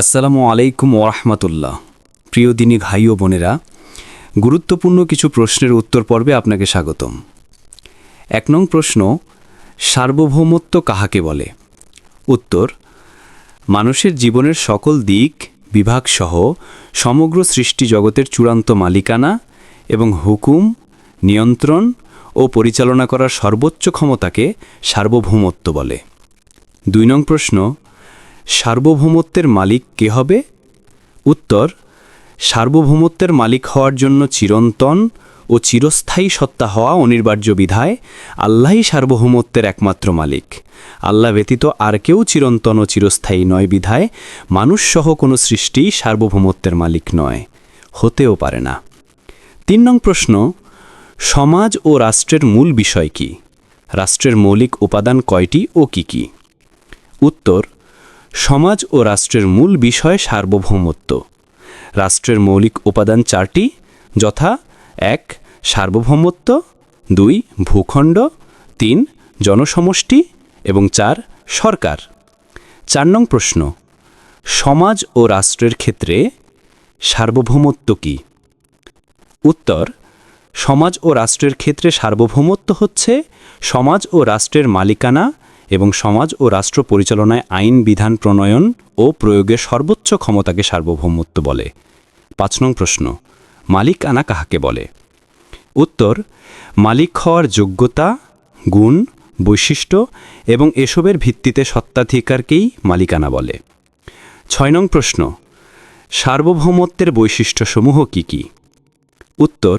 আসসালামু আলাইকুম ওরহমতুল্লাহ প্রিয় দিনী ভাই ও বোনেরা, গুরুত্বপূর্ণ কিছু প্রশ্নের উত্তর পর্বে আপনাকে স্বাগতম। এক নং প্রশ্ন, সার্বভৌমত্ব কাহাকে বলে? উত্তর, মানুষের জীবনের সকল দিক বিভাগসহ সমগ্র সৃষ্টি জগতের চূড়ান্ত মালিকানা এবং হুকুম, নিয়ন্ত্রণ ও পরিচালনা করার সর্বোচ্চ ক্ষমতাকে সার্বভৌমত্ব বলে। দুই নং প্রশ্ন সার্বভৌমত্বের মালিক কে হবে? উত্তর, সার্বভৌমত্বের মালিক হওয়ার জন্য চিরন্তন ও চিরস্থায়ী সত্তা হওয়া অনিবার্য বিধায় আল্লাহই সার্বভৌমত্বের একমাত্র মালিক। আল্লাহ ব্যতীত আর কেউ চিরন্তন ও চিরস্থায়ী নয় বিধায় মানুষসহ কোনো সৃষ্টি সার্বভৌমত্বের মালিক নয়, হতেও পারে না। তিন নং প্রশ্ন, সমাজ ও রাষ্ট্রের মূল বিষয় কি? রাষ্ট্রের মৌলিক উপাদান কয়টি ও কি কি? উত্তর সমাজ ও রাষ্ট্রের মূল বিষয় সার্বভৌমত্ব। রাষ্ট্রের মৌলিক উপাদান চারটি, যথা এক, সার্বভৌমত্ব, দুই, ভূখণ্ড, তিন, জনসমষ্টি, এবং চার, সরকার। চার নং প্রশ্ন, সমাজ ও রাষ্ট্রের ক্ষেত্রে সার্বভৌমত্ব কী? উত্তর, সমাজ ও রাষ্ট্রের ক্ষেত্রে সার্বভৌমত্ব হচ্ছে সমাজ ও রাষ্ট্রের মালিকানা এবং সমাজ ও রাষ্ট্র পরিচালনায় আইন, বিধান, প্রণয়ন ও প্রয়োগের সর্বোচ্চ ক্ষমতাকে সার্বভৌমত্ব বলে। পাঁচ নং প্রশ্ন। মালিকানা কাহাকে বলে? উত্তর, মালিক হওয়ার যোগ্যতা, গুণ, বৈশিষ্ট্য এবং এসবের ভিত্তিতে সত্ত্বাধিকারকেই মালিকানা বলে। ছয় নং প্রশ্ন। সার্বভৌমত্বের বৈশিষ্ট্যসমূহ কি কি? উত্তর,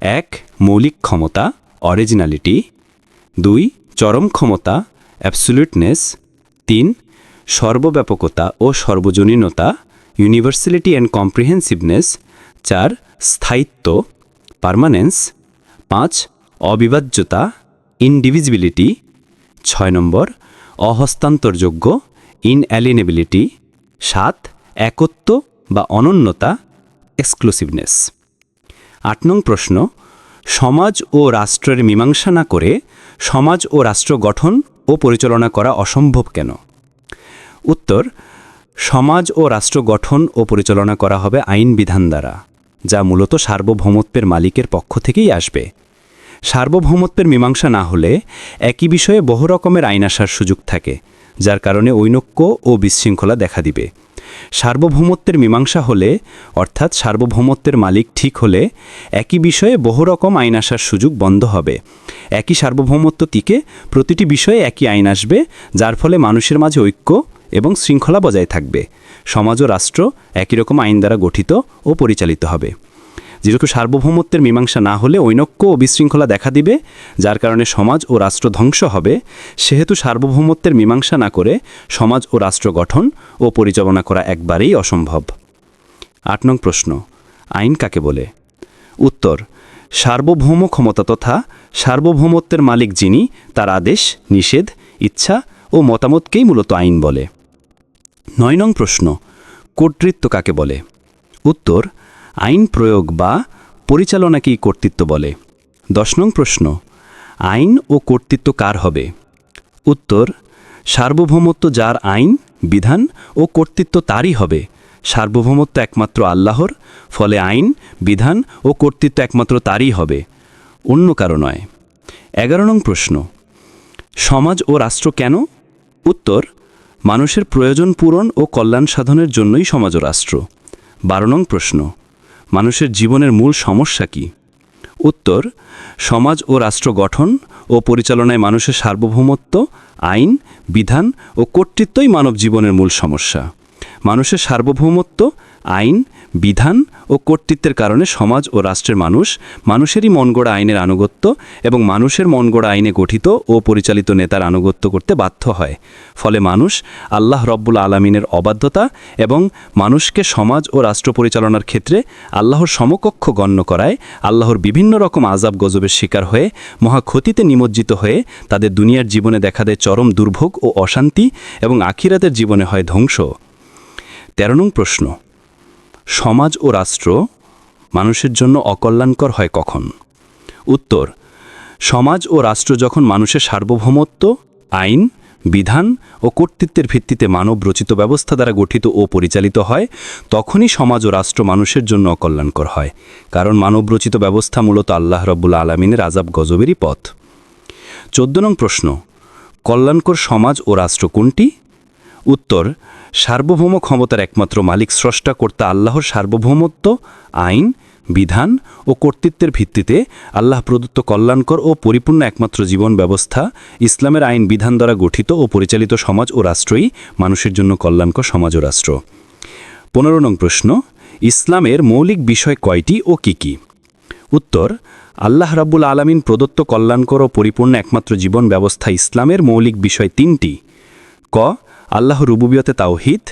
এক, মৌলিক ক্ষমতা অরিজিনালিটি দুই, চরম ক্ষমতা অ্যাবসুলিউটনেস তিন, সর্বব্যাপকতা ও সর্বজনীনতা ইউনিভার্সালিটি অ্যান্ড কম্প্রিহেন্সিভনেস চার, স্থায়িত্ব পার্মানেন্স পাঁচ, অবিভাজ্যতা ইনডিভিজিবিলিটি ছয় নম্বর, অহস্তান্তরযোগ্য ইনঅ্যালিনেবিলিটি সাত, একত্ব বা অনন্যতা এক্সক্লুসিভনেস আট নং প্রশ্ন, সমাজ ও রাষ্ট্রের মীমাংসা না করে সমাজ ও রাষ্ট্র গঠন ও পরিচালনা করা অসম্ভব কেন? উত্তর, সমাজ ও রাষ্ট্র গঠন ও পরিচালনা করা হবে আইন বিধান দ্বারা, যা মূলত সার্বভৌমত্বের মালিকের পক্ষ থেকেই আসবে। সার্বভৌমত্বের মীমাংসা না হলে একই বিষয়ে বহু রকমের আইন আসার সুযোগ থাকে, যার কারণে ঐনক্য ও বিশৃঙ্খলা দেখা দিবে। সার্বভৌমত্বের মীমাংসা হলে, অর্থাৎ সার্বভৌমত্বের মালিক ঠিক হলে, একই বিষয়ে বহু রকম আইন আসার সুযোগ বন্ধ হবে। একই সার্বভৌমত্ব টিকে, প্রতিটি বিষয়ে একই আইন আসবে, যার ফলে মানুষের মাঝে ঐক্য এবং শৃঙ্খলা বজায় থাকবে। সমাজ ও রাষ্ট্র একই রকম আইন দ্বারা গঠিত ও পরিচালিত হবে। যেহেতু সার্বভৌমত্বের মীমাংসা না হলে ঐনক্য ও বিশৃঙ্খলা দেখা দিবে, যার কারণে সমাজ ও রাষ্ট্র ধ্বংস হবে, সেহেতু সার্বভৌমত্বের মীমাংসা না করে সমাজ ও রাষ্ট্র গঠন ও পরিচালনা করা একবারেই অসম্ভব। আট নং প্রশ্ন, আইন কাকে বলে? উত্তর, সার্বভৌম ক্ষমতা তথা সার্বভৌমত্বের মালিক যিনি, তার আদেশ, নিষেধ, ইচ্ছা ও মতামতকেই মূলত আইন বলে। নয় নং প্রশ্ন, কর্তৃত্ব কাকে বলে? উত্তর, আইন প্রয়োগ বা পরিচালনাকেই কর্তৃত্ব বলে? দশ নং প্রশ্ন, আইন ও কর্তৃত্ব কার হবে? উত্তর, সার্বভৌমত্ব যার আইন, বিধান ও কর্তৃত্ব তারই হবে। সার্বভৌমত্ব একমাত্র আল্লাহর, ফলে আইন, বিধান ও কর্তৃত্ব একমাত্র তারই হবে। অন্য কারও নয়। এগারো নং প্রশ্ন, সমাজ ও রাষ্ট্র কেন? উত্তর, মানুষের প্রয়োজন পূরণ ও কল্যাণ সাধনের জন্যই সমাজ ও রাষ্ট্র। বারো নং প্রশ্ন, মানুষের জীবনের মূল সমস্যা কি? উত্তর, সমাজ ও রাষ্ট্র গঠন ও পরিচালনায় মানুষের সার্বভৌমত্ব, আইন, বিধান ও কর্তৃত্বই মানব জীবনের মূল সমস্যা। মানুষের সার্বভৌমত্ব, আইন বিধান ও কর্তৃত্বের কারণে সমাজ ও রাষ্ট্রের মানুষ মানুষেরই মনগড়া আইনের আনুগত্য এবং মানুষের মনগড়া আইনে গঠিত ও পরিচালিত নেতার আনুগত্য করতে বাধ্য হয়। ফলে মানুষ আল্লাহ রব্বুল আলমিনের অবাধ্যতা এবং মানুষকে সমাজ ও রাষ্ট্র পরিচালনার ক্ষেত্রে আল্লাহর সমকক্ষ গণ্য করায় আল্লাহর বিভিন্ন রকম আজাব গজবের শিকার হয়ে, মহা ক্ষতিতে নিমজ্জিত হয়ে তাদের দুনিয়ার জীবনে দেখা দেয় চরম দুর্ভোগ ও অশান্তি এবং আখিরাতের জীবনে হয় ধ্বংস। তেরো নং প্রশ্ন। সমাজ ও রাষ্ট্র মানুষের জন্য অকল্যাণকর হয় কখন? উত্তর, সমাজ ও রাষ্ট্র যখন মানুষের সার্বভৌমত্ব, আইন, বিধান ও কর্তৃত্বের ভিত্তিতে মানব রচিত ব্যবস্থা দ্বারা গঠিত ও পরিচালিত হয়, তখনই সমাজ ও রাষ্ট্র মানুষের জন্য অকল্যাণকর হয়, কারণ মানব রচিত ব্যবস্থা মূলত আল্লাহ রব্বুল আলমিনের আজাব গজবেরই পথ। চোদ্দ নং প্রশ্ন, কল্যাণকর সমাজ ও রাষ্ট্র কোনটি? উত্তর সার্বভৌম ক্ষমতার একমাত্র মালিক, স্রষ্টা, কর্তা আল্লাহর সার্বভৌমত্ব, আইন, বিধান ও কর্তৃত্বের ভিত্তিতে আল্লাহ প্রদত্ত কল্যাণকর ও পরিপূর্ণ একমাত্র জীবন ব্যবস্থা, ইসলামের আইন, বিধান দ্বারা গঠিত ও পরিচালিত সমাজ ও রাষ্ট্রই মানুষের জন্য কল্যাণকর সমাজ ও রাষ্ট্র। পনেরো নং প্রশ্ন, ইসলামের মৌলিক বিষয় কয়টি ও কি কি? উত্তর, আল্লাহ রাব্বুল আলামিন প্রদত্ত কল্যাণকর ও পরিপূর্ণ একমাত্র জীবন ব্যবস্থা ইসলামের মৌলিক বিষয় তিনটি। ক আল্লাহ রুবুবিয়তে তাওহিদ,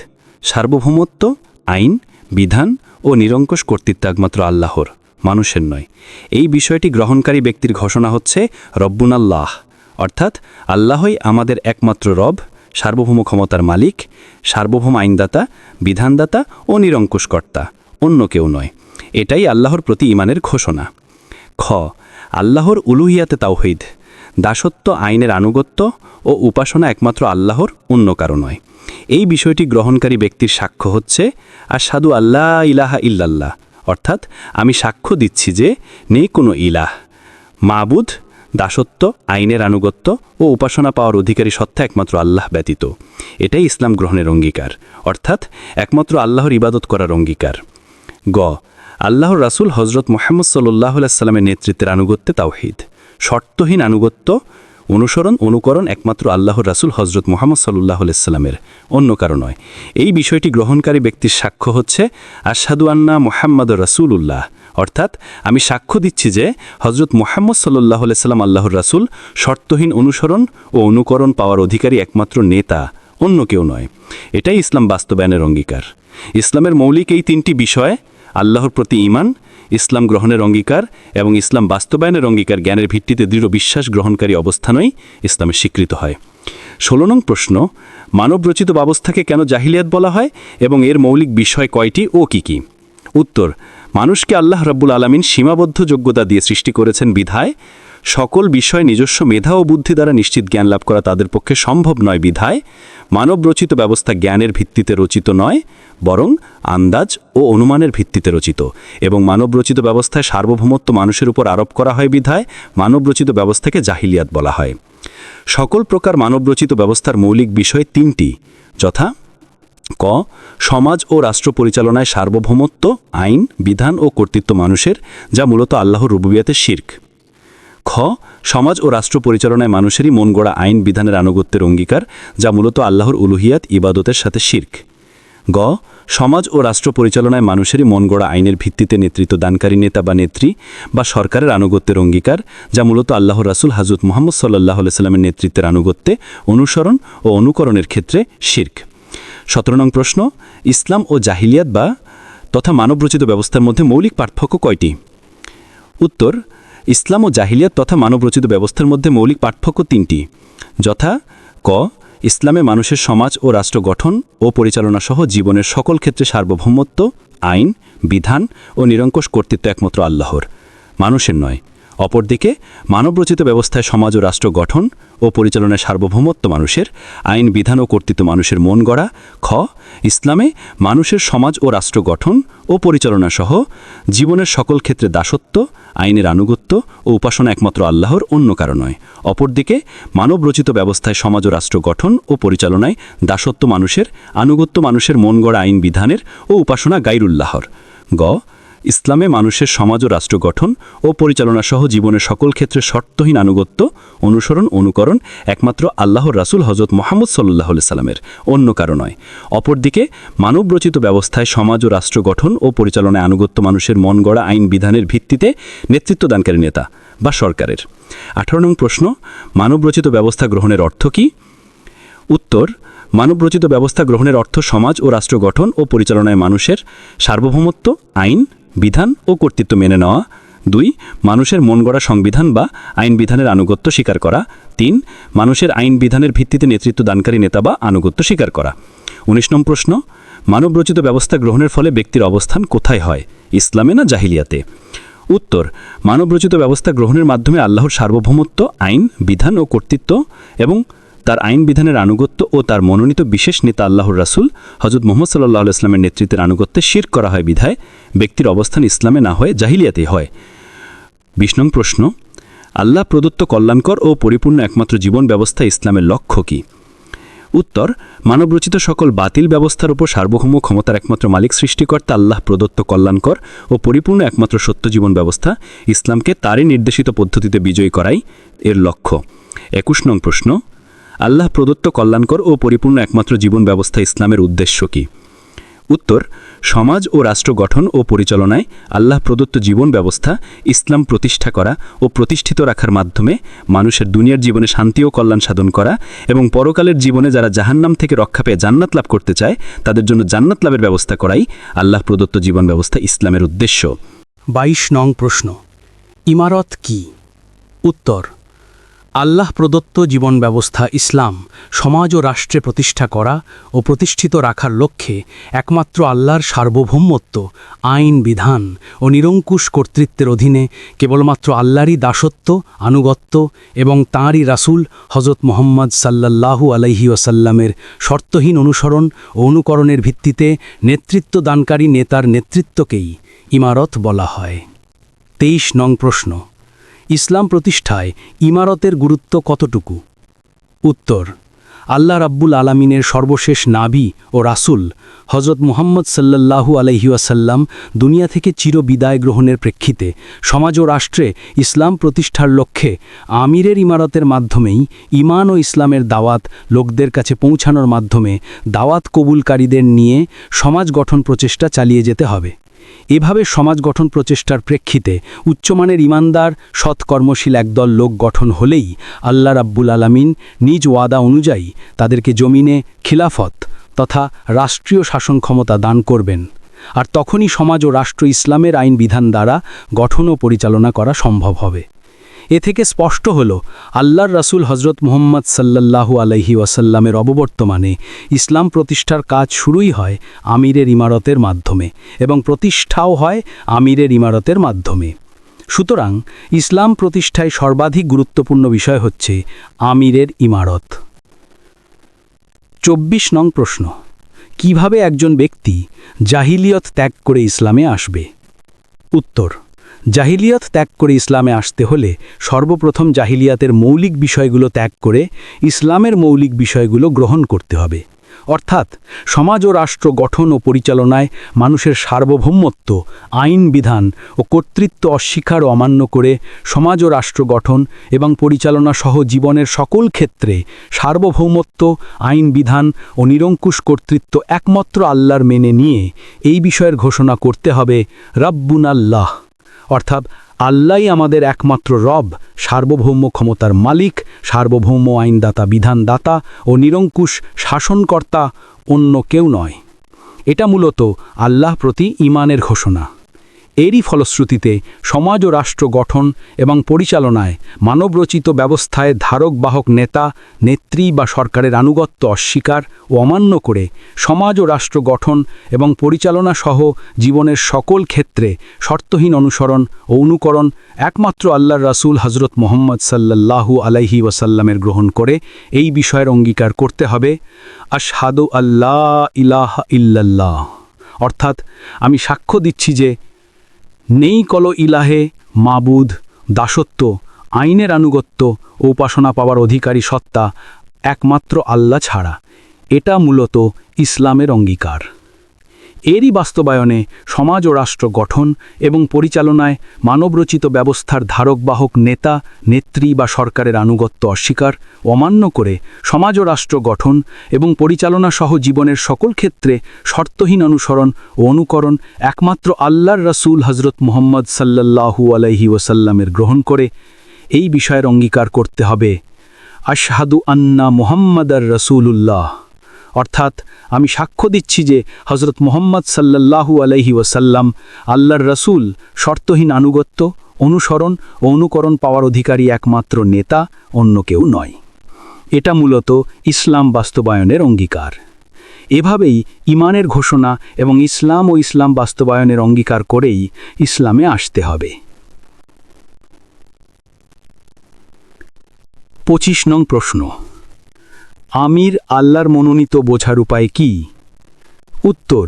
সার্বভৌমত্ব, আইন, বিধান ও নিরঙ্কুশ কর্তৃত্ব একমাত্র আল্লাহর, মানুষের নয়। এই বিষয়টি গ্রহণকারী ব্যক্তির ঘোষণা হচ্ছে রব্বুনাল্লাহ, অর্থাৎ আল্লাহই আমাদের একমাত্র রব, সার্বভৌম ক্ষমতার মালিক, সার্বভৌম আইনদাতা, বিধানদাতা ও নিরঙ্কুশকর্তা, অন্য কেউ নয়। এটাই আল্লাহর প্রতি ইমানের ঘোষণা। খ, আল্লাহর উলুহিয়াতে তাওহিদ। দাসত্ব, আইনের আনুগত্য ও উপাসনা একমাত্র আল্লাহর অন্য কারও নয়। এই বিষয়টি গ্রহণকারী ব্যক্তির সাক্ষ্য হচ্ছে আর সাধু আল্লাহ ইলাহা ইল্লাল্লাহ, অর্থাৎ আমি সাক্ষ্য দিচ্ছি যে নেই কোনো ইলাহ। মাবুদ, দাসত্ব, আইনের আনুগত্য ও উপাসনা পাওয়ার অধিকারী সত্তা একমাত্র আল্লাহ ব্যতীত। এটাই ইসলাম গ্রহণের অঙ্গীকার, অর্থাৎ একমাত্র আল্লাহর ইবাদত করার অঙ্গীকার। গ, আল্লাহর রাসূল হজরত মোহাম্মদ সাল্লাহ সাল্লামের নেতৃত্বের আনুগত্যে তাওহিদ। শর্তহীন আনুগত্য, অনুসরণ, অনুকরণ একমাত্র আল্লাহর রাসূল হজরত মোহাম্মদ সাল্লাহ সাল্লামের। অন্য কারও নয়। এই বিষয়টি গ্রহণকারী ব্যক্তির সাক্ষ্য হচ্ছে, আশহাদু আন্না মোহাম্মদ রাসুল উল্লাহ অর্থাৎ, আমি সাক্ষ্য দিচ্ছি যে হজরত মোহাম্মদ সাল্লাহ সাল্লাম আল্লাহর রাসূল শর্তহীন অনুসরণ ও অনুকরণ পাওয়ার অধিকারী একমাত্র নেতা, অন্য কেউ নয়। এটাই ইসলাম বাস্তবায়নের অঙ্গীকার। ইসলামের মৌলিক এই তিনটি বিষয়, আল্লাহর প্রতি ইমান ইসলাম গ্রহণের অঙ্গীকার এবং ইসলাম বাস্তবায়নের অঙ্গীকার জ্ঞানের ভিত্তিতে দৃঢ় বিশ্বাস গ্রহণকারী অবস্থানই ইসলামে স্বীকৃত হয়। ষোলো নং প্রশ্ন, মানবরচিত ব্যবস্থাকে কেন জাহিলিয়াত বলা হয় এবং এর মৌলিক বিষয় কয়টি ও কি কি? উত্তর, মানুষকে আল্লাহ রাব্বুল আলমিন সীমাবদ্ধ যোগ্যতা দিয়ে সৃষ্টি করেছেন বিধায় সকল বিষয় নিজস্ব মেধা ও বুদ্ধি দ্বারা নিশ্চিত জ্ঞান লাভ করা তাদের পক্ষে সম্ভব নয়, বিধায় মানব রচিত ব্যবস্থা জ্ঞানের ভিত্তিতে রচিত নয়, বরং আন্দাজ ও অনুমানের ভিত্তিতে রচিত। এবং মানব রচিত ব্যবস্থায় সার্বভৌমত্ব মানুষের উপর আরোপ করা হয়, বিধায় মানব রচিত ব্যবস্থাকে জাহিলিয়াত বলা হয়। সকল প্রকার মানব রচিত ব্যবস্থার মৌলিক বিষয় তিনটি, যথা ক, সমাজ ও রাষ্ট্র পরিচালনায় সার্বভৌমত্ব, আইন, বিধান ও কর্তৃত্ব মানুষের, যা মূলত আল্লাহর রুবুবিয়াতে শির্ক। খ, সমাজ ও রাষ্ট্র পরিচালনায় মানুষেরই মন গড়া আইন বিধানের আনুগত্যের অঙ্গীকার, যা মূলত আল্লাহর উলুহিয়াত, ইবাদতের সাথে শির্ক। গ, সমাজ ও রাষ্ট্র পরিচালনায় মানুষেরই মন গড়া আইনের ভিত্তিতে নেতৃত্ব দানকারী নেতা বা নেত্রী বা সরকারের আনুগত্যের অঙ্গীকার, যা মূলত আল্লাহ রাসুল হাজরত মোহাম্মদ সাল্লাহ সাল্লামের নেতৃত্বের আনুগত্যে, অনুসরণ ও অনুকরণের ক্ষেত্রে শির্ক। সতেরো নং প্রশ্ন, ইসলাম ও জাহিলিয়াত বা তথা মানবরচিত ব্যবস্থার মধ্যে মৌলিক পার্থক্য কয়টি? উত্তর ইসলাম ও জাহিলিয়াত তথা মানবরচিত ব্যবস্থার মধ্যে মৌলিক পার্থক্য তিনটি। যথা, ক, ইসলামে মানুষের সমাজ ও রাষ্ট্র গঠন ও পরিচালনা সহ জীবনের সকল ক্ষেত্রে সার্বভৌমত্ব, আইন, বিধান ও নিরঙ্কুশ কর্তৃত্ব একমাত্র আল্লাহর, মানুষের নয়। অপরদিকে, মানবরচিত ব্যবস্থায় সমাজ ও রাষ্ট্র গঠন ও পরিচালনায় সার্বভৌমত্ব মানুষের, আইন, বিধান ও কর্তৃত্ব মানুষের মন গড়া, খ, ইসলামে মানুষের সমাজ ও রাষ্ট্র গঠন ও পরিচালনা সহ জীবনের সকল ক্ষেত্রে দাসত্ব, আইনের আনুগত্য ও উপাসনা একমাত্র আল্লাহর অন্য কারণ নয়। অপরদিকে, মানবরচিত ব্যবস্থায় সমাজ ও রাষ্ট্র গঠন ও পরিচালনায় দাসত্ব মানুষের, আনুগত্য মানুষের মন গড়া আইন বিধানের ও উপাসনা গাইরুল্লাহর। গ ইসলামে মানুষের সমাজ ও রাষ্ট্র গঠন ও পরিচালনা সহ জীবনের সকল ক্ষেত্রে শর্তহীন আনুগত্য, অনুসরণ, অনুকরণ একমাত্র আল্লাহর রাসূল হজরত মোহাম্মদ সাল্লাহ সাল্লামের, অন্য কারও নয়। অপরদিকে, মানবরচিত ব্যবস্থায় সমাজ ও রাষ্ট্র গঠন ও পরিচালনায় আনুগত্য মানুষের মন গড়া আইন বিধানের ভিত্তিতে নেতৃত্বদানকারী নেতা বা সরকারের। আঠারো নং প্রশ্ন, মানবরচিত ব্যবস্থা গ্রহণের অর্থ কী? উত্তর, মানবরচিত ব্যবস্থা গ্রহণের অর্থ সমাজ ও রাষ্ট্র গঠন ও পরিচালনায় মানুষের সার্বভৌমত্ব, আইন বিধান ও কর্তৃত্ব মেনে নেওয়া। দুই, মানুষের মন গড়া সংবিধান বা আইন বিধানের আনুগত্য স্বীকার করা। তিন, মানুষের আইন বিধানের ভিত্তিতে নেতৃত্ব দানকারী নেতা বা আনুগত্য স্বীকার করা। উনিশ নং প্রশ্ন, মানবরচিত ব্যবস্থা গ্রহণের ফলে ব্যক্তির অবস্থান কোথায় হয়, ইসলামে না জাহিলিয়াতে? উত্তর, মানবরচিত ব্যবস্থা গ্রহণের মাধ্যমে আল্লাহর সার্বভৌমত্ব, আইন, বিধান ও কর্তৃত্ব এবং তার আইন বিধানের আনুগত্য ও তার মনোনীত বিশেষ নেতা আল্লাহর রাসুল হজরত মোহাম্মদ সাল্লাহ ইসলামের নেতৃত্বের আনুগত্যে শির করা হয় বিধায় ব্যক্তির অবস্থান ইসলামে না হয়ে জাহিলিয়াতেই হয়। নং প্রশ্ন, আল্লাহ প্রদত্ত কল্যাণকর ও পরিপূর্ণ একমাত্র জীবন ব্যবস্থা ইসলামের লক্ষ্য কী? উত্তর, মানবরচিত সকল বাতিল ব্যবস্থার উপর সার্বভৌম ক্ষমতার একমাত্র মালিক সৃষ্টিকর্তা আল্লাহ প্রদত্ত কল্যাণকর ও পরিপূর্ণ একমাত্র সত্য জীবন ব্যবস্থা ইসলামকে তারই নির্দেশিত পদ্ধতিতে বিজয়ী করাই এর লক্ষ্য। একুশ নং প্রশ্ন আল্লাহ প্রদত্ত কল্যাণকর ও পরিপূর্ণ একমাত্র জীবন ব্যবস্থা ইসলামের উদ্দেশ্য কী? উত্তর, সমাজ ও রাষ্ট্র গঠন ও পরিচালনায় আল্লাহ প্রদত্ত জীবন ব্যবস্থা ইসলাম প্রতিষ্ঠা করা ও প্রতিষ্ঠিত রাখার মাধ্যমে মানুষের দুনিয়ার জীবনে শান্তি ও কল্যাণ সাধন করা এবং পরকালের জীবনে যারা জাহান্নাম থেকে রক্ষা পেয়ে জান্নাত লাভ করতে চায়, তাদের জন্য জান্নাত লাভের ব্যবস্থা করাই আল্লাহ প্রদত্ত জীবন ব্যবস্থা ইসলামের উদ্দেশ্য। বাইশ নং প্রশ্ন, ইমারত কি? উত্তর আল্লাহ প্রদত্ত জীবন ব্যবস্থা ইসলাম, সমাজ ও রাষ্ট্রে প্রতিষ্ঠা করা ও প্রতিষ্ঠিত রাখার লক্ষ্যে একমাত্র আল্লাহর সার্বভৌমত্ব, আইন, বিধান ও নিরঙ্কুশ কর্তৃত্বের অধীনে কেবলমাত্র আল্লাহরই দাসত্ব, আনুগত্য এবং তাঁরই রাসূল হজরত মোহাম্মদ সাল্লাল্লাহু আলাইহি ওসাল্লামের শর্তহীন অনুসরণ ও অনুকরণের ভিত্তিতে নেতৃত্ব দানকারী নেতার নেতৃত্বকেই ইমারত বলা হয়। তেইশ নং প্রশ্ন। ইসলাম প্রতিষ্ঠায় ইমারতের গুরুত্ব কতটুকু? উত্তর, আল্লাহ রাব্বুল আলামিনের সর্বশেষ নাবি ও রাসুল হজরত মুহাম্মদ সাল্লাল্লাহু আলহিউসাল্লাম দুনিয়া থেকে চির বিদায় গ্রহণের প্রেক্ষিতে সমাজ ও রাষ্ট্রে ইসলাম প্রতিষ্ঠার লক্ষ্যে আমিরের ইমারতের মাধ্যমেই ইমান ও ইসলামের দাওয়াত লোকদের কাছে পৌঁছানোর মাধ্যমে দাওয়াত কবুলকারীদের নিয়ে সমাজ গঠন প্রচেষ্টা চালিয়ে যেতে হবে। এভাবে সমাজ গঠন প্রচেষ্টার প্রেক্ষিতে উচ্চমানের ইমানদার, সৎকর্মশীল একদল লোক গঠন হলেই আল্লাহ রাব্বুল আলামিন নিজ ওয়াদা অনুযায়ী তাদেরকে জমিনে খিলাফত তথা রাষ্ট্রীয় শাসন ক্ষমতা দান করবেন। আর তখনই সমাজ ও রাষ্ট্র ইসলামের আইন বিধান দ্বারা গঠন ও পরিচালনা করা সম্ভব হবে। এ থেকে স্পষ্ট হল, আল্লাহর রাসূল হজরত মুহম্মদ সাল্লাল্লাহু আলাইহি ওয়াসাল্লামের অববর্তমানে ইসলাম প্রতিষ্ঠার কাজ শুরুই হয় আমিরের ইমারতের মাধ্যমে এবং প্রতিষ্ঠাও হয় আমিরের ইমারতের মাধ্যমে। সুতরাং ইসলাম প্রতিষ্ঠায় সর্বাধিক গুরুত্বপূর্ণ বিষয় হচ্ছে আমিরের ইমারত। চব্বিশ নং প্রশ্ন, কীভাবে একজন ব্যক্তি জাহিলিয়ত ত্যাগ করে ইসলামে আসবে? উত্তর জাহিলিয়াত ত্যাগ করে ইসলামে আসতে হলে সর্বপ্রথম জাহিলিয়াতের মৌলিক বিষয়গুলো ত্যাগ করে ইসলামের মৌলিক বিষয়গুলো গ্রহণ করতে হবে। অর্থাৎ সমাজ ও রাষ্ট্র গঠন ও পরিচালনায় মানুষের সার্বভৌমত্ব, আইন বিধান ও কর্তৃত্ব অস্বীকার অমান্য করে সমাজ ও রাষ্ট্র গঠন এবং পরিচালনা সহ জীবনের সকল ক্ষেত্রে সার্বভৌমত্ব, আইন বিধান ও নিরঙ্কুশ কর্তৃত্ব একমাত্র আল্লাহর মেনে নিয়ে এই বিষয়ের ঘোষণা করতে হবে রব্বুন আল্লাহ অর্থাৎ আল্লাহই আমাদের একমাত্র রব, সার্বভৌম ক্ষমতার মালিক, সার্বভৌম আইনদাতা, বিধানদাতা ও নিরঙ্কুশ শাসনকর্তা অন্য কেউ নয়। এটা মূলত আল্লাহ প্রতি ইমানের ঘোষণা। এরই ফলশ্রুতিতে সমাজ ও রাষ্ট্র গঠন এবং পরিচালনায় মানবরচিত ব্যবস্থায় ধারক বাহক নেতা, নেত্রী বা সরকারের আনুগত্য অস্বীকার ও অমান্য করে সমাজ ও রাষ্ট্র গঠন এবং পরিচালনা সহ জীবনের সকল ক্ষেত্রে শর্তহীন অনুসরণ ও অনুকরণ একমাত্র আল্লাহর রাসূল হজরত মোহাম্মদ সাল্লাল্লাহু আলাইহি ওয়াসাল্লামের গ্রহণ করে এই বিষয়ের অঙ্গীকার করতে হবে। আশহাদু আল্লাহ ইলাহা ইল্লাল্লাহ। অর্থাৎ আমি সাক্ষ্য দিচ্ছি যে নেই কল ইলাহে, মাবুদ, দাসত্ব, আইনের আনুগত্য ও উপাসনা পাওয়ার অধিকারী সত্তা একমাত্র আল্লাহ ছাড়া। এটা মূলত ইসলামের অঙ্গীকার। এরই বাস্তবায়নে সমাজ ও রাষ্ট্র গঠন এবং পরিচালনায় মানবরচিত ব্যবস্থার ধারকবাহক নেতা, নেত্রী বা সরকারের আনুগত্য অস্বীকার, অমান্য করে সমাজ ও রাষ্ট্র গঠন এবং পরিচালনা সহ জীবনের সকল ক্ষেত্রে শর্তহীন অনুসরণ ও অনুকরণ একমাত্র আল্লাহর রাসূল হজরত মোহাম্মদ সাল্লাল্লাহু আলাইহি ওসাল্লামের গ্রহণ করে এই বিষয়ের অঙ্গীকার করতে হবে। আশহাদু আন্না মোহাম্মদার রসুলুল্লাহ। অর্থাৎ আমি সাক্ষ্য দিচ্ছি যে হজরত মোহাম্মদ সাল্লাল্লাহু আলাইহি ওসাল্লাম আল্লাহর রসুল, শর্তহীন আনুগত্য, অনুসরণ ও অনুকরণ পাওয়ার অধিকারী একমাত্র নেতা, অন্য কেউ নয়। এটা মূলত ইসলাম বাস্তবায়নের অঙ্গীকার। এভাবেই ইমানের ঘোষণা এবং ইসলাম ও ইসলাম বাস্তবায়নের অঙ্গীকার করেই ইসলামে আসতে হবে। পঁচিশ নং প্রশ্ন। আমির আল্লাহর মনোনীত বোঝার উপায় কি? উত্তর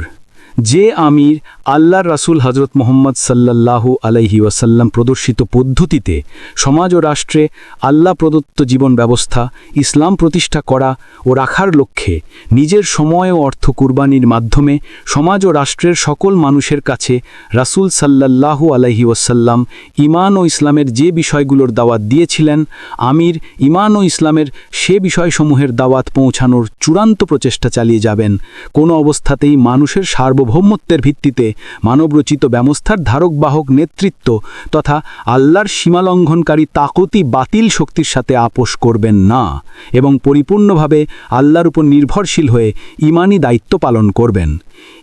যে আমির আল্লাহর রাসূল হজরত মোহাম্মদ সাল্লাল্লাহু আলাইহি ওয়াসাল্লাম প্রদর্শিত পদ্ধতিতে সমাজ ও রাষ্ট্রে আল্লাহ প্রদত্ত জীবন ব্যবস্থা, ইসলাম প্রতিষ্ঠা করা ও রাখার লক্ষ্যে নিজের সময় ও অর্থ কুরবানির মাধ্যমে সমাজ ও রাষ্ট্রের সকল মানুষের কাছে রাসূল সাল্লাল্লাহু আলাইহি ওয়াসাল্লাম ইমান ও ইসলামের যে বিষয়গুলোর দাওয়াত দিয়েছিলেন, আমির ইমান ও ইসলামের সে বিষয়সমূহের দাওয়াত পৌঁছানোর চূড়ান্ত প্রচেষ্টা চালিয়ে যাবেন। কোনো অবস্থাতেই মানুষের সার্বভৌমত্বের ভিত্তিতে মানবরচিত ব্যবস্থার ধারকবাহক নেতৃত্ব তথা আল্লাহর সীমালঙ্ঘনকারী তাকতি বাতিল শক্তির সাথে আপোষ করবেন না এবং পরিপূর্ণভাবে আল্লাহর উপর নির্ভরশীল হয়ে ইমানি দায়িত্ব পালন করবেন।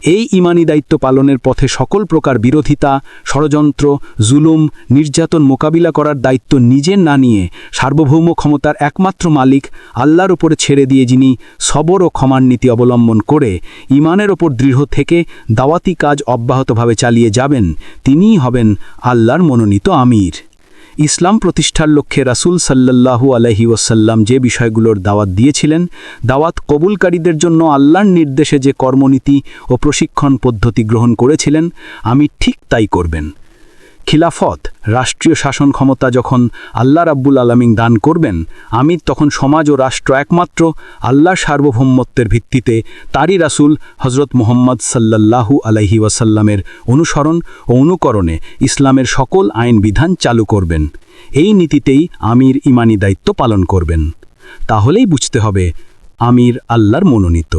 এই ইমানি দায়িত্ব পালনের পথে সকল প্রকার বিরোধিতা, ষড়যন্ত্র, জুলুম, নির্যাতন মোকাবিলা করার দায়িত্ব নিজের না নিয়ে সার্বভৌম ক্ষমতার একমাত্র মালিক আল্লাহর উপরে ছেড়ে দিয়ে যিনি সবর ও ক্ষমার নীতি অবলম্বন করে ইমানের ওপর দৃঢ় থেকে দাওয়াতি কাজ অব্যাহতভাবে চালিয়ে যাবেন, তিনিই হবেন আল্লাহর মনোনীত আমির। ইসলাম প্রতিষ্ঠার লক্ষ্যে রাসুল সাল্লাহু আলহি ওসাল্লাম যে বিষয়গুলোর দাওয়াত দিয়েছিলেন, দাওয়াত কবুলকারীদের জন্য আল্লাহর নির্দেশে যে কর্মনীতি ও প্রশিক্ষণ পদ্ধতি গ্রহণ করেছিলেন, আমি ঠিক তাই করবেন। খিলাফত, রাষ্ট্রীয় শাসন ক্ষমতা যখন আল্লাহ রাব্বুল আলমিন দান করবেন, আমি তখন সমাজ ও রাষ্ট্র একমাত্র আল্লাহর সার্বভৌমত্বের ভিত্তিতে তারই রাসূল হজরত মোহাম্মদ সাল্লাল্লাহু আলাইহি ওয়াসাল্লামের অনুসরণ ও অনুকরণে ইসলামের সকল আইন বিধান চালু করবেন। এই নীতিতেই আমির ইমানি দায়িত্ব পালন করবেন। তাহলেই বুঝতে হবে, আমির আল্লাহর মনোনীত।